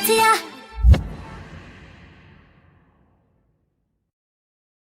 次呀、